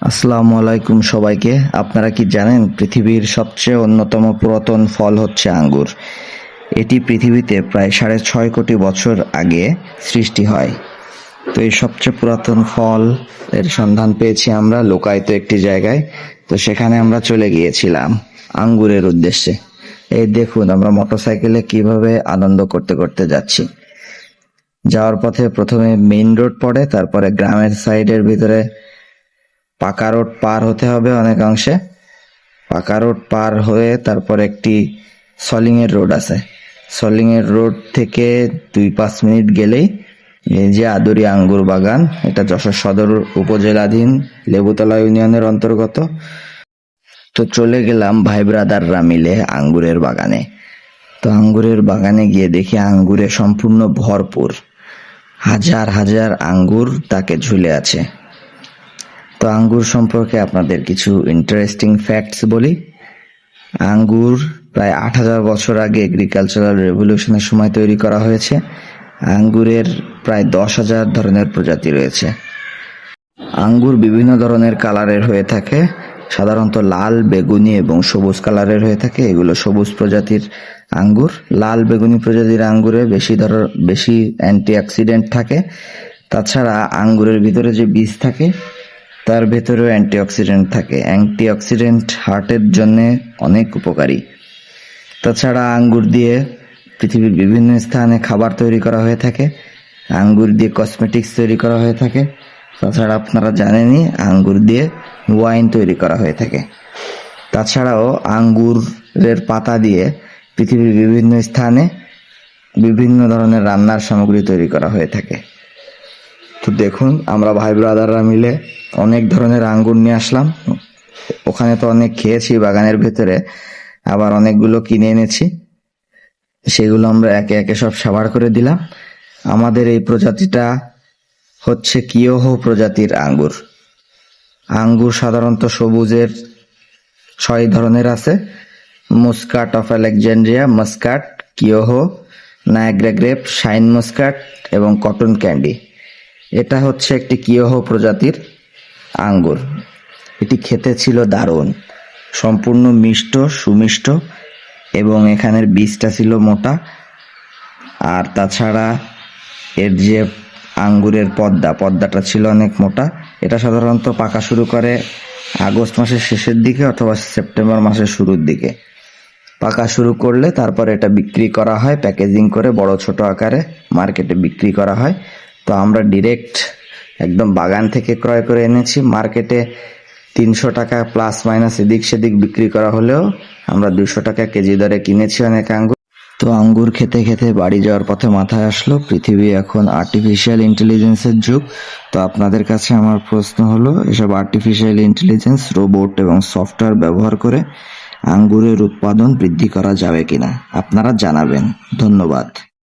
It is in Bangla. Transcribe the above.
আসসালামু আলাইকুম সবাইকে। আপনারা কি জানেন পৃথিবীর সবচেয়ে অন্যতম পুরাতন ফল হচ্ছে আঙ্গুর? এটি পৃথিবীতে প্রায় সাড়ে ছয় কোটি বছর আগে সৃষ্টি হয়। তো এই সবচেয়ে পুরাতন ফল এর সন্ধান পেয়েছি আমরা লোকায়িত একটি জায়গায়। তো সেখানে আমরা চলে গিয়েছিলাম আঙ্গুরের উদ্দেশ্যে। এই দেখুন, আমরা মোটরসাইকেলে কীভাবে আনন্দ করতে করতে যাচ্ছি। যাওয়ার পথে প্রথমে মেইন রোড পড়ে, তারপরে গ্রামের সাইডের ভিতরে পাকা রোড পার হতে হবে অনেকাংশে। পাকা রোড পার হয়ে তারপর একটি সলিংয়ের রোড আছে। সলিংয়ের রোড থেকে দুই পাঁচ মিনিট গেলেই এই যে আদুরি আঙ্গুর বাগান, এটা যশোর সদর উপজেলাধীন লেবুতলা ইউনিয়নের অন্তর্গত। তো চলে গেলাম ভাই ব্রাদাররা মিলে আঙ্গুরের বাগানে। তো আঙ্গুরের বাগানে গিয়ে দেখি আঙ্গুরে সম্পূর্ণ ভরপুর। হাজার হাজার আঙ্গুর তাকে ঝুলে আছে। তো আঙ্গুর সম্পর্কে আপনাদের কিছু ইন্টারেস্টিং ফ্যাক্টস বলি। আঙ্গুর প্রায় আট হাজার বছর আগে এগ্রিকালচারাল রেভলিউশনের সময় তৈরি করা হয়েছে। আঙ্গুরের প্রায় দশ হাজার ধরনের প্রজাতি রয়েছে। আঙ্গুর বিভিন্ন ধরনের কালারের হয়ে থাকে। সাধারণত লাল, বেগুনি এবং সবুজ কালারের হয়ে থাকে। এগুলো সবুজ প্রজাতির আঙ্গুর। লাল, বেগুনি প্রজাতির আঙ্গুরে বেশি ধর, বেশি অ্যান্টিঅক্সিডেন্ট থাকে। তাছাড়া আঙ্গুরের ভিতরে যে বীজ থাকে তার ভেতরেও অ্যান্টিঅক্সিডেন্ট থাকে। অ্যান্টিঅক্সিডেন্ট হার্টের জন্য অনেক উপকারী। তাছাড়া আঙ্গুর দিয়ে পৃথিবীর বিভিন্ন স্থানে খাবার তৈরি করা হয়ে থাকে। আঙ্গুর দিয়ে কসমেটিক্স তৈরি করা হয়ে থাকে। তাছাড়া আপনারা জানেনই, আঙ্গুর দিয়ে ওয়াইন তৈরি করা হয়ে থাকে। তাছাড়াও আঙ্গুরের পাতা দিয়ে পৃথিবীর বিভিন্ন স্থানে বিভিন্ন ধরনের রান্নার সামগ্রী তৈরি করা হয়ে থাকে। তো দেখুন, আমরা ভাই ব্রাদাররা মিলে অনেক ধরনের আঙ্গুর নিয়ে আসলাম। ওখানে তো অনেক খেয়েছি বাগানের ভেতরে, আবার অনেকগুলো কিনে এনেছি। সেগুলো আমরা একে একে সব সাবার করে দিলাম। আমাদের এই প্রজাতিটা হচ্ছে কিয়োহো প্রজাতির আঙ্গুর। আঙ্গুর সাধারণত সবুজের ছয় ধরনের আছে। Muscat of Alexandria muscat, Kyoho, Niagara grape, shine muscat এবং কটন ক্যান্ডি। এটা হচ্ছে একটি কিয়হ প্রজাতির আঙ্গুর। এটি খেতে ছিল দারুণ, সম্পূর্ণ মিষ্ট, সুমিষ্ট এবং এখানের বীজটা ছিল মোটা। আর তাছাড়া এর যে আঙ্গুরের পদ্মা, পদ্মাটা ছিল অনেক মোটা। এটা সাধারণত পাকা শুরু করে আগস্ট মাসের শেষের দিকে অথবা সেপ্টেম্বর মাসের শুরুর দিকে। পাকা শুরু করলে তারপর এটা বিক্রি করা হয়, প্যাকেজিং করে বড় ছোট আকারে মার্কেটে বিক্রি করা হয়। তো আমরা ডিরেক্ট একদম বাগান থেকে ক্রয় করে এনেছি। মার্কেটে তিনশো টাকা প্লাস মাইনাস এদিক সেদিক বিক্রি করা হলেও আমরা দুশো টাকা কেজি দরে কিনেছি অনেক আঙ্গুর। তো আঙ্গুর খেতে খেতে বাড়ি যাওয়ার পথে মাথায় আসলো। পৃথিবী এখন আর্টিফিশিয়াল ইন্টেলিজেন্সের যুগ। তো আপনাদের কাছে আমার প্রশ্ন হলো, এসব আর্টিফিশিয়াল ইন্টেলিজেন্স রোবট এবং সফটওয়্যার ব্যবহার করে আঙ্গুরের উৎপাদন বৃদ্ধি করা যাবে কিনা? আপনারা জানাবেন। ধন্যবাদ।